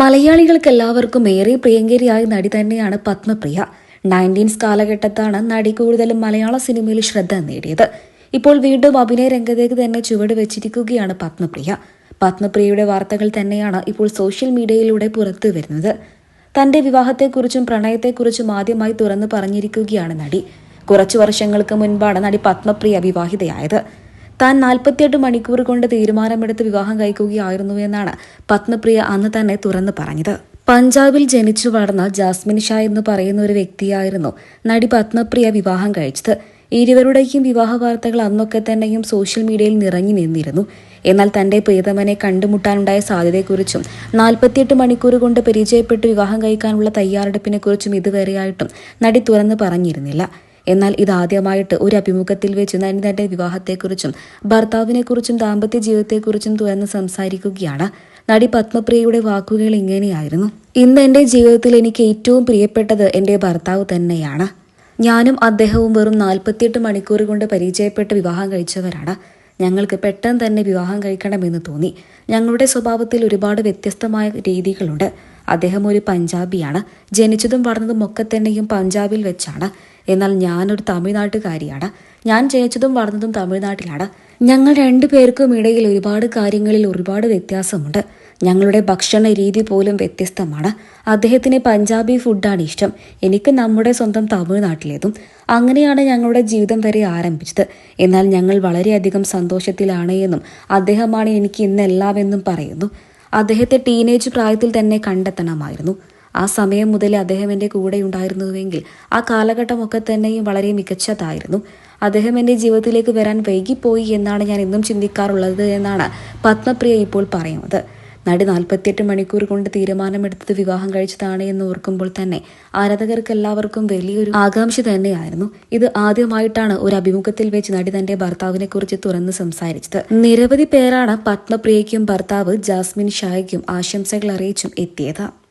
മലയാളികൾക്ക് എല്ലാവർക്കും ഏറെ പ്രിയങ്കരിയായ നടി തന്നെയാണ് പത്മപ്രിയ. നയന്റീൻസ് കാലഘട്ടത്താണ് നടി കൂടുതലും മലയാള സിനിമയിൽ ശ്രദ്ധ നേടിയത്. ഇപ്പോൾ വീണ്ടും അഭിനയ രംഗത്തേക്ക് തന്നെ ചുവട് വെച്ചിരിക്കുകയാണ് പത്മപ്രിയ. പത്മപ്രിയയുടെ വാർത്തകൾ തന്നെയാണ് ഇപ്പോൾ സോഷ്യൽ മീഡിയയിലൂടെ പുറത്തു വരുന്നത്. തന്റെ വിവാഹത്തെക്കുറിച്ചും പ്രണയത്തെക്കുറിച്ചും ആദ്യമായി തുറന്നു പറഞ്ഞിരിക്കുകയാണ് നടി. കുറച്ചു വർഷങ്ങൾക്ക് മുൻപാണ് നടി പത്മപ്രിയ വിവാഹിതയായത്. താൻ നാൽപ്പത്തിയെട്ട് മണിക്കൂർ കൊണ്ട് തീരുമാനമെടുത്ത് വിവാഹം കഴിക്കുകയായിരുന്നു എന്നാണ് പത്മപ്രിയ അന്ന് തന്നെ തുറന്നു പറഞ്ഞത്. പഞ്ചാബിൽ ജനിച്ചു വളർന്ന ജാസ്മിൻ ഷാ എന്ന് പറയുന്ന ഒരു വ്യക്തിയായിരുന്നു നടി പത്മപ്രിയ വിവാഹം കഴിച്ചത്. ഇരുവരുടെയും വിവാഹ വാർത്തകൾ അന്നൊക്കെ തന്നെയും സോഷ്യൽ മീഡിയയിൽ നിറഞ്ഞു നിന്നിരുന്നു. എന്നാൽ തന്റെ പ്രിയതമനെ കണ്ടുമുട്ടാനുണ്ടായ സാധ്യതയെക്കുറിച്ചും നാൽപ്പത്തിയെട്ട് മണിക്കൂർ കൊണ്ട് പരിചയപ്പെട്ട് വിവാഹം കഴിക്കാനുള്ള തയ്യാറെടുപ്പിനെക്കുറിച്ചും ഇതുവരെയായിട്ടും നടി തുറന്നു പറഞ്ഞിരുന്നില്ല. എന്നാൽ ഇതാദ്യമായിട്ട് ഒരു അഭിമുഖത്തിൽ വെച്ച് തന്റെ വിവാഹത്തെക്കുറിച്ചും ഭർത്താവിനെക്കുറിച്ചും ദാമ്പത്യ ജീവിതത്തെക്കുറിച്ചും തുറന്ന് സംസാരിക്കുകയാണ്. നടി പത്മപ്രിയയുടെ വാക്കുകൾ ഇങ്ങനെയായിരുന്നു. ഇന്ന് എന്റെ ജീവിതത്തിൽ എനിക്ക് ഏറ്റവും പ്രിയപ്പെട്ടത് എന്റെ ഭർത്താവ് തന്നെയാണ്. ഞാനും അദ്ദേഹവും വെറും നാൽപ്പത്തിയെട്ട് മണിക്കൂർ കൊണ്ട് പരിചയപ്പെട്ട് വിവാഹം കഴിച്ചവരാണ്. ഞങ്ങൾക്ക് പെട്ടെന്ന് തന്നെ വിവാഹം കഴിക്കണമെന്ന് തോന്നി. ഞങ്ങളുടെ സ്വഭാവത്തിൽ ഒരുപാട് വ്യത്യസ്തമായ രീതികളുണ്ട്. അദ്ദേഹം ഒരു പഞ്ചാബിയാണ്. ജനിച്ചതും വളർന്നതും ഒക്കെ തന്നെയും പഞ്ചാബിൽ വെച്ചാണ്. എന്നാൽ ഞാനൊരു തമിഴ്നാട്ടുകാരിയാണ്. ഞാൻ ജനിച്ചതും വളർന്നതും തമിഴ്നാട്ടിലാണ്. ഞങ്ങൾ രണ്ടുപേർക്കും ഇടയിൽ ഒരുപാട് കാര്യങ്ങളിൽ ഒരുപാട് വ്യത്യാസമുണ്ട്. ഞങ്ങളുടെ ഭക്ഷണ രീതി പോലും വ്യത്യസ്തമാണ്. അദ്ദേഹത്തിന് പഞ്ചാബി ഫുഡാണ് ഇഷ്ടം. എനിക്ക് നമ്മുടെ സ്വന്തം തമിഴ്നാട്ടിലേതും. അങ്ങനെയാണ് ഞങ്ങളുടെ ജീവിതം വരെ ആരംഭിച്ചത്. എന്നാൽ ഞങ്ങൾ വളരെയധികം സന്തോഷത്തിലാണ് എന്നും അദ്ദേഹമാണ് എനിക്ക് ഇന്നെല്ലാം എന്നും പറയുന്നു. അദ്ദേഹത്തെ ടീനേജ് പ്രായത്തിൽ തന്നെ കണ്ടെത്തണമായിരുന്നു. ആ സമയം മുതൽ അദ്ദേഹം എന്റെ കൂടെ ഉണ്ടായിരുന്നുവെങ്കിൽ ആ കാലഘട്ടമൊക്കെ തന്നെയും വളരെ മികച്ചതായിരുന്നു. അദ്ദേഹം എന്റെ ജീവിതത്തിലേക്ക് വരാൻ വൈകിപ്പോയി എന്നാണ് ഞാൻ എന്നും ചിന്തിക്കാറുള്ളത് എന്നാണ് പത്മപ്രിയ ഇപ്പോൾ പറയുന്നത്. നടി നാൽപ്പത്തിയെട്ട് മണിക്കൂർ കൊണ്ട് തീരുമാനമെടുത്തത് വിവാഹം കഴിച്ചതാണ് എന്ന് ഓർക്കുമ്പോൾ തന്നെ ആരാധകർക്ക് എല്ലാവർക്കും വലിയൊരു ആകാംക്ഷ തന്നെയായിരുന്നു. ഇത് ആദ്യമായിട്ടാണ് ഒരു അഭിമുഖത്തിൽ വെച്ച് നടി തന്റെ ഭർത്താവിനെ കുറിച്ച് തുറന്ന് സംസാരിച്ചത്. നിരവധി പേരാണ് പത്മപ്രിയയ്ക്കും ഭർത്താവ് ജാസ്മിൻ ഷായ്ക്കും ആശംസകൾ അറിയിച്ചും എത്തിയത്.